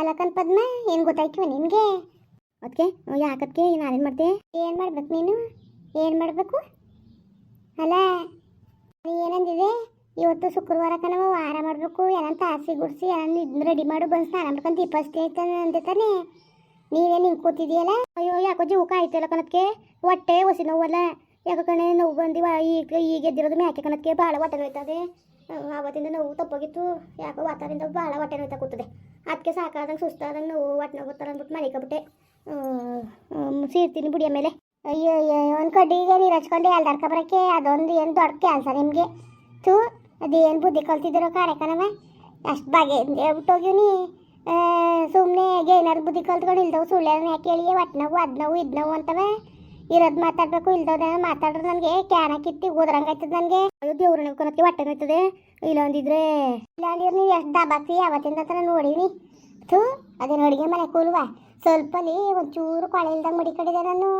ಅಲಕನ್ ಪದ್ಮ, ಏನು ಗೊತ್ತಾಯ್ತು ನಿನಗೆ? ಅದಕ್ಕೆ ಯಾಕದಕ್ಕೆ ನಾನೇನು ಮಾಡ್ತೆ ಏನು ಮಾಡ್ಬೇಕು ನೀನು? ಏನು ಮಾಡಬೇಕು? ಅಲ್ಲ, ನೀ ಏನಂದಿದೆ? ಇವತ್ತು ಶುಕ್ರವಾರ ಕಣವ ವಾರ ಮಾಡಬೇಕು, ಏನಂತ ತಾಸಿ ಗುಡಿಸಿ ಏನಂತ ರೆಡಿ ಮಾಡು, ಬಂದು ಸ್ನಾನ ಮಾಡ್ಕೊಂಡು ದೀಪಸ್ತಿ ಆಯ್ತಾನೆ ಅಂದೆ ತಾನೆ. ನೀನೇನು ಹಿಂಗೆ ಕೂತಿದೆಯಲ್ಲ? ಅಯ್ಯೋ, ಯಾಕೋ ಜೀವ ಆಯ್ತಲ್ಲ ಕಣಕ್ಕೆ ಹೊಟ್ಟೆ ಹೊಸಿ ನೋವಲ್ಲ. ಯಾಕೋ ಕಣೆ, ನೋವು ಬಂದಿವ ಈಗ ಈಗ ಎದ್ದಿರೋದು ಮ್ಯಾಕೆ ಕಣಕ್ಕೆ ಭಾಳ ಹೊಟ್ಟೆ ನೋಯ್ತದೆ. ಆವತ್ತಿಂದ ನೋವು ತಪ್ಪೋಗಿತ್ತು. ಯಾಕೋ ವಾತಾವರಣದಿಂದ ಭಾಳ ಹೊಟ್ಟೆ ನೋಯ್ತಾ ಕೂತದೆ. ಅದಕ್ಕೆ ಸಾಕಾದಂಗೆ ಸುಸ್ತಾದಂಗೆ ನೋವು ಗೊತ್ತಾರ ಬರ್ತಾರೆ ಅಂದ್ಬಿಟ್ಟು ಮಲಿಕಬಿಟ್ಟೆ ಸೀರ್ತೀನಿ ಬುಡಿಯ ಮೇಲೆ ಅಯ್ಯೋ ಅಯ್ಯೋ ಒಂದು ಕಡ್ಡಿಗೆ ನೀರು ಹಚ್ಕೊಂಡು ಎಲ್ದಾರ್ಕ ಬರೋಕ್ಕೆ ಅದೊಂದು ಏನು ದೊಡ್ಡ ಕೆಲಸ ನಿಮಗೆ. ಥೂ ಏನು ಬುದ್ಧಿ ಕಲ್ತಿದ್ದೀರೋ ಕಾರ್ಯಕ್ರಮ ಅಷ್ಟು ಬಗೆ ಹೇಳ್ಬಿಟ್ಟೋಗಿವ್ನಿ ಸುಮ್ಮನೆ ಏನಾದ್ರು ಬುದ್ಧಿ ಕಲ್ತ್ಕೊಂಡು ಇಲ್ದವು ಸುಳ್ಳು ಯಾಕೆ ಹೇಳಿ ಒಟ್ಟು ನೋವು, ಅದು ಇದು ಅಂತವೆ. ಇರೋದು ಮಾತಾಡಬೇಕು, ಇಲ್ದೋದ ಮಾತಾಡ್ರೆ ನನಗೆ ಕ್ಯಾನ ಕಿತ್ತಿ ಆಯ್ತದ ನನಗೆ. ಅಯ್ಯೋ ದೇವ್ರ ಕಣಕ್ಕೆ ಹೊಟ್ಟೆ ನೋಯ್ತದೆ. ಇಲ್ಲ ಒಂದಿದ್ರೆ ಇಲ್ಲ ನೀವು ಎಷ್ಟು ದಬಾಕ್ತಿ ಯಾವತ್ತಿಂದ ತನ ನೋಡೀನಿ. ಥೂ, ಅದೇನು ಅಡುಗೆ ಮನೆ ಕೂಲವ್ವ ಸ್ವಲ್ಪ ಅಲ್ಲಿ ಒಂಚೂರು ಕೊಳೆ ಇಲ್ದಂಗೆ ಮಡಿಕಡಿದೆ ನಾನು.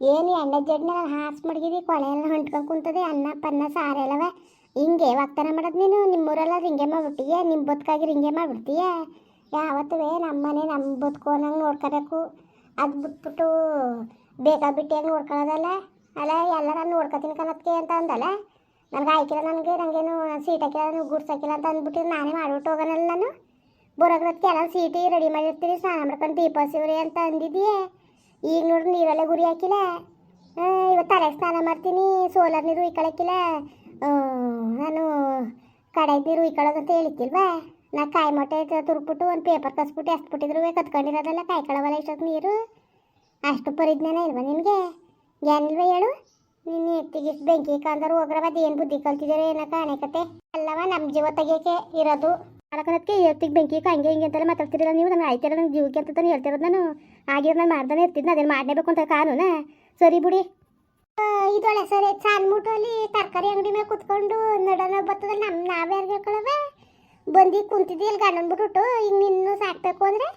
ಏನು ಎಣ್ಣೆ ಜಡ್ನ ನಾನು ಹಾಸ್ ಮಡಗಿದಿ, ಕೊಳೆ ಎಲ್ಲ ಹೊಂಟ್ಕೊಂಡು ಕುಂತದೆ, ಅನ್ನ, ಪನ್ನ ಸಾರೆಲ್ಲವ ಹಿಂಗೆ ವಾಗ್ತಾನ ಮಾಡೋದು ನೀನು? ನಿಮ್ಮೂರೆಲ್ಲ ಹಿಂಗೆ ಮಾಡ್ಬಿಟ್ಟಿಯ ನಿಮ್ಮ ಬದುಕಾಗಿ ಹಿಂಗೆ ಮಾಡ್ಬಿಡ್ತೀಯ? ಯಾವತ್ತೂ ನಮ್ಮನೆ ನಮ್ಮ ಬದುಕು ಅನ್ನಂಗೆ ನೋಡ್ಕೋಬೇಕು. ಅದು ಬಿಟ್ಬಿಟ್ಟು ಬೇಕಾಬಿಟ್ಟು ಹೆಂಗೆ ನೋಡ್ಕೊಳ್ಳೋದಲ್ಲ ಅಲ್ಲ, ಎಲ್ಲರ ನೋಡ್ಕೊತೀನಿ ಕಣಕ್ಕೆ ಅಂತ ಅಂದಲ್ಲ? ನನಗೆ ಆಯ್ಕಿಲ್ಲ ನನಗೆ ನನಗೇನು ಸೀಟ್ ಹಾಕಿಲ್ಲ ಗುಡ್ಸ್ ಹಾಕಿಲ್ಲ ಅಂತ ಅಂದ್ಬಿಟ್ಟು ನಾನೇ ಮಾಡ್ಬಿಟ್ಟು ಹೋಗೋನಲ್ಲ ನಾನು? ಬರೋಗ್ರದಕ್ಕೆ ಎಲ್ಲ ಸೀಟಿ ರೆಡಿ ಮಾಡಿರ್ತೀರಿ, ಸ್ನಾನ ಮಾಡ್ಕೊಂಡು ದೀಪ ಸಿವ್ರಿ ಅಂತ ಅಂದಿದ್ದೀಯೇ ಈಗ ನೋಡ್ರಿ ನೀರೆಲ್ಲ ಗುರಿ ಹಾಕಿಲ್ಲ? ಇವತ್ತು ತಲೆಗೆ ಸ್ನಾನ ಮಾಡ್ತೀನಿ, ಸೋಲಾರ್ ನೀರು ಉಯ್ಕೊಳಕ್ಕಿಲ್ಲ ನಾನು ಕಡಾಯಿ ನೀರು ಉಯ್ಕೊಳ್ಳೋದಂತ ಹೇಳಿಕ್ಕಿಲ್ವಾ ನಾ ಕಾಯಿ ಮೊಟ್ಟೆ ತುರ್ಬಿಟ್ಟು ಒಂದು ಪೇಪರ್ ಕಸ್ಬಿಟ್ಟು ಬಿಟ್ಟಿದ್ರು ಕತ್ಕೊಂಡಿರೋದಲ್ಲ ಕಾಯಿ ಕಳವಲ್ಲ ಇಷ್ಟೊತ್ತು ನೀರು? ಅಷ್ಟು ಪರಿಜ್ಞಾನ ಇಲ್ವಾ ನಿನಗೆ? ಏನಿಲ್ವ ಹೇಳು? ನಿನ್ನ ಎತ್ತಿಗೆ ಬೆಂಕಿ ಕಾಂದರು ಹೋಗ್ರವ ಏನು ಬುದ್ಧಿ ಕಲ್ತಿದ್ದೀರೋ ಏನೋ ಕತೆ? ಅಲ್ಲವ ನಮ್ಮ ಜೀವ ತೆಗಿಯೋಕೆ ಇರೋದು. ಅದಕ್ಕೆ ಎತ್ತಿಗೆ ಬೆಂಕಿ ಹಂಗೆ ಹಿಂಗೆ ಅಂತೆಲ್ಲ ಮಾತಾಡ್ತಿರಲ್ಲ ನೀವು? ನನಗೆ ಆಯ್ತಿರೋ ನನ್ನ ಜೀವಕ್ಕೆ ಅಂತ ತಾನೇ ಹೇಳ್ತಿರೋದು ನಾನು. ಆಗಿರೋ ನಾನು ಮಾಡ್ದಾನೆ ಇರ್ತಿದ್ನ ಅದೇನು ಮಾಡಲೇಬೇಕು ಅಂತ ಕಾನೂನ? ಸರಿ ಬಿಡಿ. ಇದೊಳೆ ಸರಿ ಸಾನ್ಮುಟ್ಟು ಅಲ್ಲಿ ತರಕಾರಿ ಅಂಗಡಿ ಮೇಲೆ ಕುತ್ಕೊಂಡು ನಡೋಣ ಬರ್ತದ ನಮ್ಮ ನಾವೇ ಹೇಳ್ಕೊಳವ ಬಂದು ಕುಂತಿದ್ದಿ ಅಲ್ಲಿ ಗಂಡನ್ ಬಿಟ್ಬಿಟ್ಟು ಈಗ ನಿನ್ನೂ ಸಾಕ್ಬೇಕು ಅಂದ್ರೆ?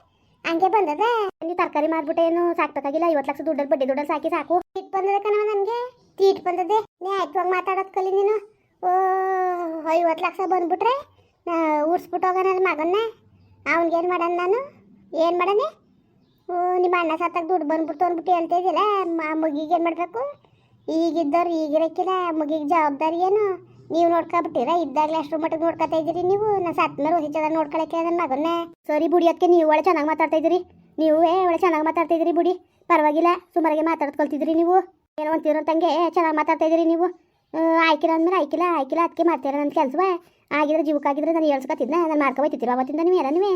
ಹಂಗೆ ಬಂದದೆ? ನೀವು ತರಕಾರಿ ಮಾರ್ಬಿಟ್ಟು ಏನು ಸಾಕ್ಬೇಕಾಗಿಲ್ಲ, ಐವತ್ತು ಲಕ್ಷ ದುಡ್ಡಲ್ಲಿ ಬಡ್ಡಿ ದುಡ್ಡಲ್ಲಿ ಸಾಕಿ ಸಾಕು. ಟೀಟ್ ಬಂದದ ಕಣವ ನನಗೆ. ತೀಟ್ ಬಂದದೆ ನೀ ಆಯ್ತು ಮಾತಾಡೋದು ಕಲಿ ನೀನು. ಓ, ಐವತ್ತು ಲಕ್ಷ ಬಂದ್ಬಿಟ್ರೆ ಉರ್ಸ್ಬಿಟ್ಟು ಹೋಗೋಣ ಮಗನ್ನ. ಅವ್ನಿಗೇನು ಮಾಡೋಣ ನಾನು? ಏನು ಮಾಡನೆ ಓ, ನಿಮ್ಮ ಅಣ್ಣ ಸತ್ತಾಗ ದುಡ್ಡು ಬಂದ್ಬಿಡ್ತು ಅಂದ್ಬಿಟ್ಟು ಹೇಳ್ತಾ ಇದ್ದಿಲ್ಲ ಮಗಿಗೆ ಏನು ಮಾಡಬೇಕು? ಈಗಿದ್ದವ್ರು ಈಗಿರಕ್ಕಿಲ್ಲ ಮಗಿಗೆ ಜವಾಬ್ದಾರಿ ಏನು? ನೀವು ನೋಡ್ಕೊಬಿಟ್ಟಿರ? ಇದ್ದಾಗಲೇ ಅಷ್ಟು ಮಟ್ಟಿಗೆ ನೋಡ್ಕೊತಾ ಇದ್ದೀರಿ ನೀವು. ನಾ ಸತ್ ಮೇಲೆ ಚೆನ್ನಾಗಿ ನೋಡ್ಕೊಳಕ್ಕೆ ನನ್ನ ಮಗನ್ನೇ. ಸರಿ ಬುಡಿ ಅದಕ್ಕೆ ನೀವು ಒಳ್ಳೆ ಚೆನ್ನಾಗಿ ಮಾತಾಡ್ತಾ ಇದ್ದೀರಿ. ಏ, ಒಳ್ಳೆ ಚೆನ್ನಾಗಿ ಮಾತಾಡ್ತಾ ಇದ್ದೀರಿ ಬುಡಿ. ಪರವಾಗಿಲ್ಲ ಸುಮಾರಿಗೆ ಮಾತಾಡ್ಕೊಳ್ತಿದ್ರಿ ನೀವು. ಏನೋ ಅಂತೀರ ತಂಗೆ, ಚೆನ್ನಾಗಿ ಮಾತಾಡ್ತಾ ಇದ್ದೀರಿ ನೀವು. ಆಯ್ಕಿಲ್ಲ ಅಂದ್ರೆ ಆಯ್ಕಿಲ್ಲ ಆಯ್ಕಿಲ್ಲ ಅದಕ್ಕೆ ಮಾಡ್ತೀರ ನನ್ನ ಕೆಲಸವ? ಆಗಿದ್ರೆ ಜೀವಕ್ಕಾಗಿದ್ರೆ ನಾನು ಹೇಳ್ಸ್ಕೊತಿದ್ದೆ ನಾನು ಮಾಡ್ಕೊ ಹೋಯ್ತಿದ್ದೀರ ಅವತ್ತಿಂದ ನೀವು, ಎಲ್ಲ ನೀವೇ.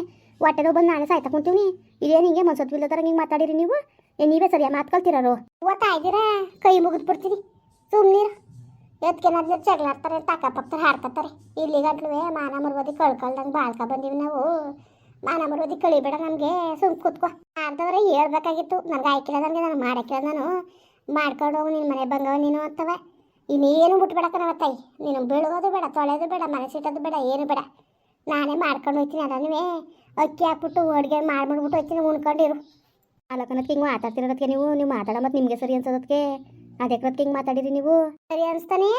ನೋವು ಬಂದು ನಾಳೆ ಸಾಯ್ತಾ ಕುಂತೀವಿ ಇದೇನು ಹಿಂಗೆ ಮನ್ಸತ್ವಿಲ್ಲ ಥರ ಹಿಂಗೆ ಮಾತಾಡಿರಿ ನೀವು. ನೀವೇ ಸರಿಯಾಗಿ ಮಾತ್ಕೊಳ್ತೀರೋ ಕಲ್ತಿರೋರು ಓದ್ತಾಯಿದ್ದೀರಾ ಕೈ ಮುಗಿದು ಬಿಡ್ತೀನಿ ಜಗಳ ಎತ್ಕೆನಾದ್ರೂ ಜಗಳಾಡ್ತಾರೆ ತಾಕಪಕ್ತಾರೆ ಹಾಡ್ತಾರೆ ಇಲ್ಲಿ ಗಂಟ್ಲುವೆ ಮಾನ ಮರ್ವದಿ ಕಳ್ಕೊಳ್ದಂಗೆ ಬಾಳ್ಕ ಬಂದೀವಿ ನಾವು. ಮಾನ ಮರ್ವದಿ ಕಳಿಬೇಡ ನಮಗೆ, ಸುಮ್ ಕೂತ್ಕೋ. ಆಡ್ದವ್ರೆ, ಹೇಳ್ಬೇಕಾಗಿತ್ತು. ನನಗೆ ಆಯ್ಕಿಲ್ಲ ನನಗೆ ನಾನು ಮಾಡಕ್ಕಿಲ್ಲ ನಾನು. ಮಾಡ್ಕೊಂಡು ಹೋಗಿ ನಿನ್ನ ಮನೆ ಬಂಗವ ನೀನು ಅಂತವೆ. ಇನ್ನೇನು ಬಿಟ್ಬೇಡ ನಾವು ತಾಯಿ. ನೀನು ಬೀಳೋದು ಬೇಡ, ತೊಳೆಯೋದು ಬೇಡ ಮನಸ್ಸಿಟ್ಟೋದು ಬೇಡ, ಏನು ಬೇಡ. ನಾನೇ ಮಾಡ್ಕೊಂಡು ಹೋಗ್ತೀನಿ ಅದನ್ನೇ ಅಕ್ಕಿ ಹಾಕ್ಬಿಟ್ಟು ಅಡುಗೆ ಮಾಡ್ಬಿಡ್ಬಿಟ್ಟು ಹೋಯ್ತೀನಿ, ಉಣ್ಕೊಂಡಿರು. ಅಲ್ಲಕನಕ್ಕೆ ಹಿಂಗೆ ಮಾತಾಡ್ತಿರೋದಕ್ಕೆ ನೀವು ನೀವು ಮಾತಾಡೋ ಮತ್ತು ನಿಮಗೆ ಸರಿ ಅನ್ಸೋದಕ್ಕೆ. ಅದಕ್ಕೆ ಹಿಂಗೆ ಮಾತಾಡಿರಿ ನೀವು? ಸರಿ ಅನ್ಸ್ತಾನೆ?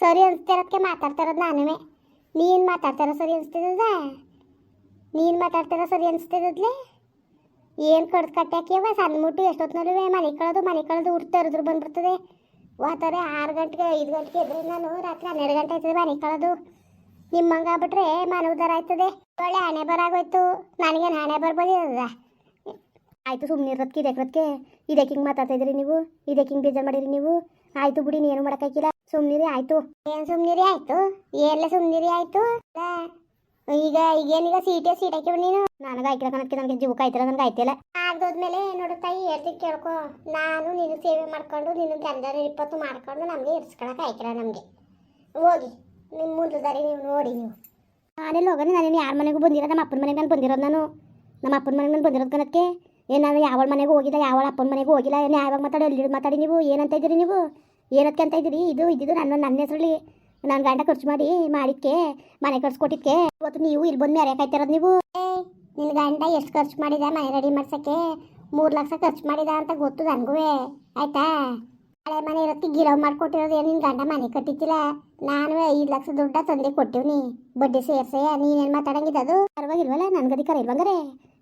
ಸರಿ ಅನ್ಸ್ತಿರೋದಕ್ಕೆ ಮಾತಾಡ್ತಾ ಇರೋದು ನಾನೇ ನೀನು ಮಾತಾಡ್ತಾರೋ ಸರಿ ಅನ್ಸ್ತಿದ್ದದ ನೀನು ಮಾತಾಡ್ತಾರೋ ಸರಿ ಅನ್ಸ್ತಿದ್ದದ್ಲೆ ಏನು ಕಡ್ದು ಕಟ್ಟಿ ಹಾಕಿಯವ ಸಣ್ಣ ಮುಟ್ಟು ಎಷ್ಟೊತ್ತಿನಲ್ಲೂ ಮನೆ ಕಳೆದು ಮನೆ ಕಳೆದು ಊಟ ತರಿದ್ರು ಬಂದ್ಬಿಡ್ತದೆ. ವಾತಾರೆ ಆರು ಗಂಟೆಗೆ, ಐದು ಗಂಟೆಗೆ ಇದ್ರೆ ನಾನು. ರಾತ್ರಿ ಹನ್ನೆರಡು ಗಂಟೆ ಆಯ್ತದೆ ಮನೆ ಕಳೆದು. ನಿಮ್ಮಂಗೆ ಆಗ್ಬಿಟ್ರೆ ಮನೆ ಉದ್ದಾರ ಆಯ್ತದೆ. ಒಳ್ಳೆ ಹಣೆ ಬರಾಗೋಯ್ತು. ನನಗೇನು ಹಣೆ ಬರ್ಬೋದಿದ ಆಯಿತು ಸುಮ್ಮನೆ ಇರೋದಕ್ಕೆ ಇದಕ್ಕೆ ಇದಕ್ಕೆ ಹಿಂಗೆ ಮಾತಾಡ್ತಾ ಇದ್ದೀರಿ ನೀವು? ಇದಕ್ಕೆ ಹಿಂಗೆ ಬೇಜಾರು ಮಾಡಿರಿ ನೀವು? ಆಯಿತು ಬಿಡಿ ನೀನು ಮಾಡೋಕ್ಕಾಗಿಲ್ಲ ಸುಮ್ಮನಿರಿ ಆಯಿತು. ಏನು ಸುಮ್ಮನಿರಿ ಆಯಿತು? ಎಲ್ಲ ಸುಮ್ಮನಿರಿ ಆಯಿತು? ಈಗ ಈಗೇನೀಗ ಸೀಟೇ ಸೀಟ್ ಹಾಕಿವ ನೀನು? ನನಗೆ ಆಯ್ತಿಲ್ಲ ಕಣಕ್ಕೆ ನನಗೆ ಜೀವಕ್ಕೆ ಆಯ್ತಿಲ್ಲ ನನಗೆ ಆಯ್ತಿಲ್ಲ. ಆಗೋದ್ಮೇಲೆ ನೋಡು ತಾಯಿ ಹೇಳ್ತಿ ಕೇಳ್ಕೊ. ನಾನು ನೀನು ಸೇವೆ ಮಾಡ್ಕೊಂಡು ನೀನು ಗಂಧನ ಇಪ್ಪತ್ತು ಮಾಡ್ಕೊಂಡು ನಮಗೆ ಇರ್ಸ್ಕೊಳಕ್ಕೆ ಆಯ್ತಿಲ್ಲ ನಮಗೆ. ಹೋಗಿ ನಿಮ್ಮ ಮುಂದೆ ದಾರಿ ನೀವು ನೋಡಿ ನೀವು. ನಾನೆಲ್ಲ ಹೋಗೋಣ ನಾನೇನು ಯಾರ ಮನೆಗೂ ಬಂದಿರೋ ನಮ್ಮ ಅಪ್ಪನ ಮನೆಗೆ ನಾನು ಬಂದಿರೋದು ನಾನು. ನಮ್ಮ ಅಪ್ಪನ ಮನೆಗೆ ನಾನು ಬಂದಿರೋದು ಕಣಕ್ಕೆ ಏನು ನಾನು ಯಾವಳ ಮನೆಗೂ ಹೋಗಿಲ್ಲ ಯಾವಳ ಅಪ್ಪನ ಮನೆಗೂ ಹೋಗಿಲ್ಲ. ಏನು ಯಾವಾಗ ಮಾತಾಡಿ ಅಲ್ಲಿ ಮಾತಾಡಿ ನೀವು? ಏನಂತ ಇದ್ದೀರಿ ನೀವು? ಏನಕ್ಕೆ ಅಂತ ಇದ್ದೀರಿ? ಇದು ಇದ್ದಿದ್ದು ನನ್ನ ನನ್ನ ಹೆಸರಲ್ಲಿ. ನನ್ನ ಗಂಡ ಖರ್ಚು ಮಾಡಿ ಮಾಡಿದ್ಕೆ ಮನೆ ಕಟ್ಸ್ಕೊಟ್ಟಿದ್ಕೆ. ಇವತ್ತು ನೀವು ಇಲ್ಲಿ ಬಂದು ಮ್ಯಾರೆ ಕಾಯ್ತಿರೋದು ನೀವು? ನಿನ್ನ ಗಂಡ ಎಷ್ಟು ಖರ್ಚು ಮಾಡಿದ ಮನೆ ರೆಡಿ ಮಾಡ್ಸಕ್ಕೆ? ಮೂರು ಲಕ್ಷ ಖರ್ಚು ಮಾಡಿದ ಅಂತ ಗೊತ್ತು ನನಗೂ ಆಯ್ತಾ? ಹಳೆ ಮನೆ ಇರೋದಕ್ಕೆ ಗಿರವ್ ಮಾಡ್ಕೊಟ್ಟಿರೋದು ಏನು ನಿನ್ನ ಗಂಡ ಮನೆ ಕಟ್ಟಿದ್ದಿಲ್ಲ? ನಾನು ಐದು ಲಕ್ಷ ದುಡ್ಡ ತಂದೆ ಕೊಟ್ಟಿವ್ನಿ. ಬಡ್ಡಿ ಸೇರ್ಸೆ ನೀನೇನು ಮಾತಾಡಂಗಿದ್ದು ಅದು? ಪರವಾಗಿಲ್ವಲ್ಲ ನನ್ಗದಿ ಕರೆ ಇಲ್ವಂಗಾರೆ.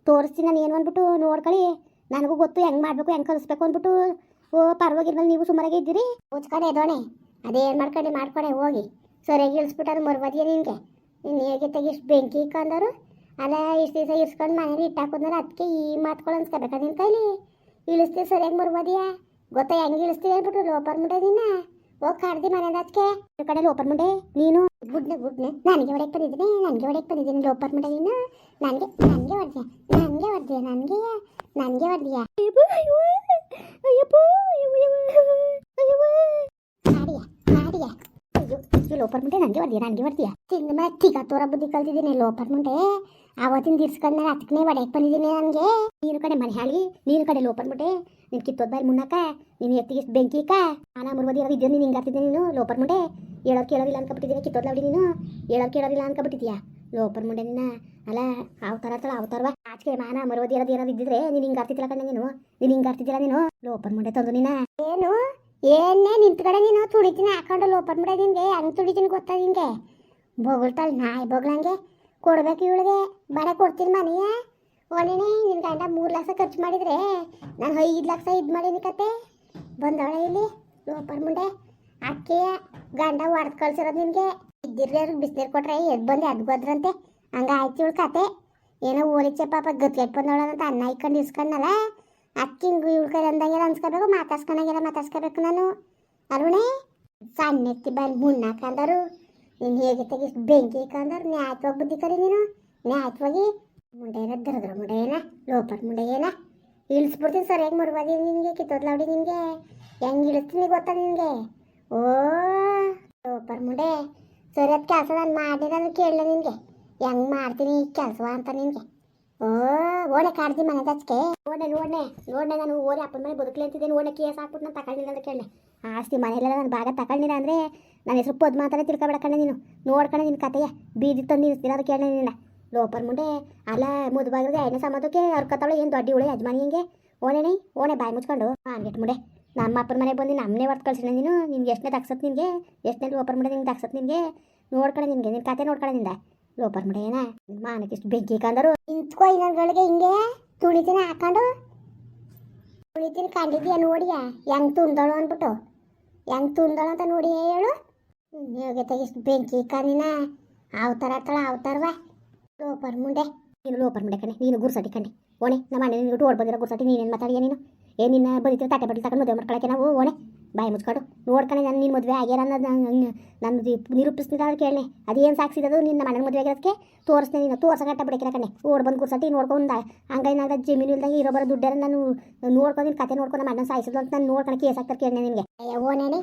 ತೋರಿಸ್ತೀನಿ ನಾನು ಏನು ಅಂದ್ಬಿಟ್ಟು, ನೋಡ್ಕೊಳ್ಳಿ. ನನಗೂ ಗೊತ್ತು ಹೆಂಗೆ ಮಾಡಬೇಕು, ಹೆಂಗೆ ಕಲಿಸ್ಬೇಕು ಅಂದ್ಬಿಟ್ಟು. ಓ, ಪರವಾಗಿಲ್ಲ ನೀವು ಸುಮಾರಾಗೆ ಇದ್ದೀರಿ. ಮುಚ್ಕೊಂಡೆ ದೋಣೆ ಅದೇನು ಮಾಡ್ಕೊಂಡು ಮಾಡ್ಕೊಡೆ ಹೋಗಿ. ಸರಿಯಾಗಿ ಇಳಿಸ್ಬಿಟ್ಟಾರ ಮರ್ಬದಿಯ ನಿನಗೆ. ನೀನು ಹೇಗೆ ತೆಗಿಷ್ಟು ಬೆಂಕಿ ಇಕ್ಕಂದರು ಅಲ್ಲ, ಇಷ್ಟು ದಿವಸ ಇರ್ಸ್ಕೊಂಡು ಮನೇಲಿ ಇಟ್ಟಾಕೊಂಡ್ರೆ ಅದಕ್ಕೆ ಈ ಮಾತುಗಳು ಅನ್ಸ್ಕೋಬೇಕಾ ನಿನ್ನ ಕೈಲಿ? ಇಳಿಸ್ತೀವಿ ಸರಿಯಾಗಿ ಮರ್ಬದಿಯ ಗೊತ್ತಾ ಹೆಂಗೆ ಇಳಿಸ್ತೀವಿ ಅಂದ್ಬಿಟ್ಟು, ಲೋಪರ್ ಮುಂಡೆ ನಿನ್ನ. ಹೋಗಿ ಕಾಡ್ದಿ ಮನೆಯಿಂದ ಅದಕ್ಕೆ ಕಡೆ ಲೋಪರ್ ಮುಂಡೆ. ನೀನು? ಗುಡ್ನೆ ಗುಡ್ನೆ ನನಗೆ ಹೊಡೆಯಕ್ಕೆ ಬಂದಿದ್ದೀನಿ ನನಗೆ ಹೊಡೆಯಕ್ಕೆ ಬಂದಿದ್ದೀನಿ ಲೋಪರ್ ಮುಂಡೆ ನೀನು ನನಗೆ ನನಗೆ ಹೊಡೆದ್ಯಾ? ನನಗೆ ಹೊಡೆದ್ಯಾ? ನನಗೆ? ನನಗೆ ಹೊಡೆದ್ಯಾ? ಮಾಡಿಯ ಮಾಡಿಯ ಅಯ್ಯೋ ಅಯ್ಯೋ ಲೋಪರ್ ಮುಂಡೆ ನನಗೆ ಹೊಡೆದ್ಯಾ ನನಗೆ ಹೊಡೆದ್ಯಾ ತಿಂದ ಮೇಲೆ ತೋರ ಬುದ್ಧಿ ಕಲ್ತಿದ್ದೀನಿ ಲೋಪರ್ ಮುಂಟೆ ಆವತ್ತಿನ ದಿರ್ಸ್ಕೊಂಡು ನಾನು ಅದಕ್ಕನೇ ಹೊಡೆಯಕ್ಕೆ ಬಂದಿದ್ದೀನಿ ನನಗೆ. ನೀನು ಕಡೆ ಮನೆ ಹಾಳಿ ನೀನು ಕಡೆ ಲೋಪರ್ ಮುಂಡೆ. ನಿನ್ ಕಿತ್ತೋದ್ ಬಾರಿ ಮುನ್ನಕ, ನೀನು ಎತ್ತಿಗೆ ಬೆಂಕಿ ಕಾ ನಾನು ಮುರ್ವದಿ ಇರೋದು ಇದ್ದೆ ನೀನು ಹಿಂಗಾಗ್ತಿದ್ದೆ ನೀನು ಲೋಪರ್ ಮುಂಡೆ. ಹೇಳೋರು ಕೇಳೋದಿಲ್ಲ ಅನ್ಕೊಬಿಟ್ಟಿದ್ದೀನಿ ಕಿತ್ತೋದ್ ಲಾವಡಿ ನೀನು. ಹೇಳೋರು ಕೇಳೋದಿಲ್ಲ ಅನ್ಕೊಬಿಟ್ಟಿದ್ಯಾ? ಲೋಪರ್ ಮುಂಡೆ ನಿನ್ನ ಅಲ್ಲ ಅವತಾರ ತಳ ಅವತಾರವ ಆಚೆ ಮಾನ ಮರುವದಿ ಇರೋದು ಇದ್ದಿದ್ರೆ ನೀನು ಹಿಂಗಾಗ್ತಿದ್ದಿಲ್ಲ ಕಣ್ಣ ನೀನು. ನೀನು ಹಿಂಗಾಗ್ತಿದ್ದಿಲ್ಲ ನೀನು. ಲೋಪರ್ ಮುಂಡೆ ತಂದು ನೀನ. ಏನು? ಏನೇ ನಿಂತ್ಕಡೆ ನೀನು? ತುಳಿತೀನಿ ಹಾಕೊಂಡು ಲೋಪನ್ ಮುಂಡೆ ನಿನ್ಗೆ ಹೆಂಗೆ. ತುಳಿತೀನಿ ಗೊತ್ತಾ ನಿನ್ಗೆ ಬೊಗಳ್ತಾಳೆ ನಾಯಿ ಬೊಗಳಂಗೆ. ಕೊಡ್ಬೇಕು ಇವಳಿಗೆ. ಬಡ ಕೊಡ್ತೀನಿ ಮನೆಯ ಒಳ್ಳೆನೆ ನಿನ್ನ ಗಂಡ ಮೂರು ಲಕ್ಷ ಖರ್ಚು ಮಾಡಿದರೆ ನಾನು ಐದು ಲಕ್ಷ ಇದು ಮಾಡೀನಿ ಕತೆ. ಬಂದವಳೆ ಇಲ್ಲಿ ಲೋಪನ್ ಮುಂಡೆ ಅಕ್ಕಿಯ ಗಂಡ ಹೊಡೆದು ಕಳ್ಸಿರೋದು ನಿನಗೆ. ಇದ್ದಿರ್ಲಿ ಬಿಸಿನೀರು ಕೊಟ್ರೆ ಎದ್ದು ಬಂದು ಅದು ಬದ್ರಂತೆ ಹಂಗೆ ಆಯ್ತು ಇವಳು ಕತೆ. ಏನೋ ಓಲಿಚೆ ಪಾಪ ಗತ್ಗೆಟ್ ಬಂದವಳಂತ ಅನ್ನ ಇಕ್ಕೊಂಡು ಇಸ್ಕೊಂಡಲ್ಲ ಅಕ್ಕಿ ಹಿಂಗೆ ಇವಳ ಕೈ ಅಂದಂಗೆಲ್ಲ ಅನ್ಸ್ಕೋಬೇಕು ಮಾತಾಡ್ಸ್ಕೊಂಡಾಗೆಲ್ಲ ಮಾತಾಡ್ಸ್ಕೋಬೇಕು ನಾನು. ಅರುಣೆ ಸಣ್ಣ ಎತ್ತಿ ಬಂದು ಮುಣ್ಣಾಕಂದರು ನೀನು ಹೇಗೆ ತೆಗಿ, ಬೆಂಕಿ ಕಂದರು ನ್ಯಾಯವಾಗಿ ಬುದ್ಧಿ ಕರಿ ನೀನು. ನ್ಯಾಯವಾಗಿ ಮುಂಡೆ ಏನ ದರದ್ರ ಮುಂಡೆ ಏನ ಲೋಪರ್ ಮುಂಡೆ ಸರ್, ಹೆಂಗೆ ಮರುವಾದಿ ನಿನಗೆ ಕಿತ್ತೋದ್ಲಾವಡಿ ನಿನಗೆ. ಹೆಂಗೆ ಇಳಿಸ್ತೀನಿ ಗೊತ್ತಾ ನಿನಗೆ? ಓ, ಲೋಪರ್ ಮುಂಡೆ. ಸರಿಯಾದ ಕೆಲಸ ನಾನು ಮಾಡಿರೋದು ಕೇಳಲ್ಲ ನಿನಗೆ. ಹೆಂಗೆ ಮಾಡ್ತೀನಿ ಕೆಲಸ ಅಂತ ನಿನಗೆ. ಓ, ಓಣೆ ಕಾಡ್ದಿ ಮನೆ ದಚ್ಕೆ ಓಣೆ ನೋಡ್ನೆ ನೋಡ್ನೆ ನಾನು ಓರೆ ಅಪ್ಪನ ಮನೆ ಬದುಕಲಿ ಅಂತಿದ್ದೇನೆ. ಓಣೆ ಕೇಸ್ ಹಾಕ್ಬಿಟ್ಟು ನಾನು ತಗೊಂಡಿಲ್ಲ ಅಂತ ಕೇಳನೆ. ಆಸ್ತಿ ಮನೆಯಲ್ಲೆಲ್ಲ ನಾನು ಭಾಗ ತಗೊಂಡಿಲ್ಲ ಅಂದರೆ ನನ್ನ ಹೆಸರು ಮಾತ್ರ ತಿಳ್ಕೋಬೇಡ ಕಣ್ಣಾ ನೀನು. ನೋಡ್ಕಣ ನಿನ್ನ ಕತೆಯ ಬೀದಿ ತಂದು ನಿಲ್ಸ್ತೀರ ಅದು ಕೇಳಿ ನಿನ್ನ ಲೋಪರ್ ಮುಂಡೆ, ಅಲ್ಲ ಮುದ್ಬಾಗಿಲ್ಗೆ ಎಣ್ಣೆ ಸಮಾಧಕ್ಕೆ ಅವ್ರ ಕತ್ತವಳು ಏನು ದೊಡ್ಡ ಉಳಿ ಯಜಮಾನಿ ಹಿಂಗೆ. ಓಣೆಣಿ ಓಣೆ ಬಾಯಿ ಮುಚ್ಕೊಂಡು. ಹಾನ್ಗೆಟ್ ಮುಂಡೆ. ನಮ್ಮ ಅಪ್ಪನ ಮನೆಗೆ ಬಂದು ನಮ್ಮನೆ ಹೊರ್ತು ಕಳ್ಸಿನ ನೀನು. ನಿನ್ಗೆ ಎಷ್ಟನೇ ತಗ್ಸತ್ ನಿನಗೆ? ಎಷ್ಟನೇ ಲೋಪರ್ ಮುಂಡೆ ನಿನ್ಗೆ ತಗ್ಸತ್ ನಿನಗೆ? ನೋಡ್ಕಣ ನಿನಗೆ. ನಿನ್ನ ಕತೆ ನೋಡ್ಕಣ ನಿಂದ. ಲೋಪರ್ ಮುಂಡೆ ಏನ ಮಾನಕ್ಕೆ ಇಷ್ಟು ಬೆಂಕಿ ಕಂದರು ನಿಂತ್ಕೋ ಇನ್ನೊಂದ್ಗಳಿಗೆ ಹಿಂಗೆ ತುಳಿತೀನಿ ಹಾಕೊಂಡು, ತುಳಿತೀನಿ ಕಂಡಿದ್ಯ ನೋಡಿಯಾ? ಹೆಂಗ್ ತುಂದಳು ಅಂದ್ಬಿಟ್ಟು. ಹೆಂಗ್ ತುಂದಳು ಅಂತ ನೋಡಿ ಹೇಳು. ಯೋಗ್ಯತೆ ಇಷ್ಟು ಬೆಂಕಿ ಕಂದಿನ ಅವತಾರ ತಳ ಅವತಾರವ ಲೋಪರ್ ಮುಂಡೆ. ನೀನು ಲೋಪರ್ ಮುಂಡೆ ಕಣೆ, ನೀನು ಗುರ್ಸಟಿ ಕಣೆ. ಓಣೆ, ನಮ್ಮ ಮನೆ ನೀನು ಓಡ್ ಬಂದಿರೋ ಗುರ್ಸಟಿ ನೀನೇನು ಮಾತಾಡಿಯ ನೀನು? ಏ, ನಿನ್ನ ಬದಿತಿರೋ ತಾಟೆ ಬಟ್ಲಿ ತಗೊಂಡು ಮದುವೆ ಮಾಡ್ಕೊಳಕ್ಕೆ ನಾವು, ಓಣೆ. ಬಾಯಿ ಮುಚ್ಕೊಂಡು ನೋಡ್ಕಣೆ ನಾನು ನಿನ್ನ ಮದುವೆ ಆಗ್ಯಾರ ಅನ್ನೋದು ನಾನು ನಿರೂಪಿಸ್ತಿದ್ದ ಅದು ಕೇಳಿ ಅದೇನು ಸಾಕ್ಸಿದದು ನಿನ್ನ ಮನೆ ಮದುವೆ ಆಗಿರೋದಕ್ಕೆ ತೋರಿಸ್ತೀನಿ ನೀನು. ತೋರ್ಸಗಟ್ಟ ಬಿಡಕಿರ ಕಣೆ. ಓಡ್ ಬಂದು ಗುರ್ಸಟಿ ನೋಡ್ಕೊಂಡು ಹಂಗೈನಾಗ ಜಮೀನು ಇಲ್ದಾಗ ಇರೋ ಬರೋ ದುಡ್ಡಾರ ನಾನು ನೋಡ್ಕೊಂಡು ನಿನ್ನ ಕತೆ ನೋಡ್ಕೊಂಡು ಸಾಯಿಸೋದು ಸಾಯಿಸಿದ್ರು ಅಂತ ನಾನು ನೋಡ್ಕೊಂಡು ಕೇಸ್ ಹಾಕ್ತಾರೆ ಕೇಳಿ ನಿನಗೆ. ಓನೇನೆ.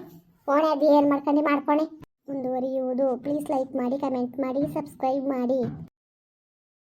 ಓಣೆ ಅದು ಏನು ಮಾಡ್ಕೊಂಡು ಮಾಡ್ಕೊಣೆ. ಮುಂದುವರಿಯುವುದು. ಪ್ಲೀಸ್ ಲೈಕ್ ಮಾಡಿ ಕಮೆಂಟ್ ಮಾಡಿ ಸಬ್ಸ್ಕ್ರೈಬ್ ಮಾಡಿ.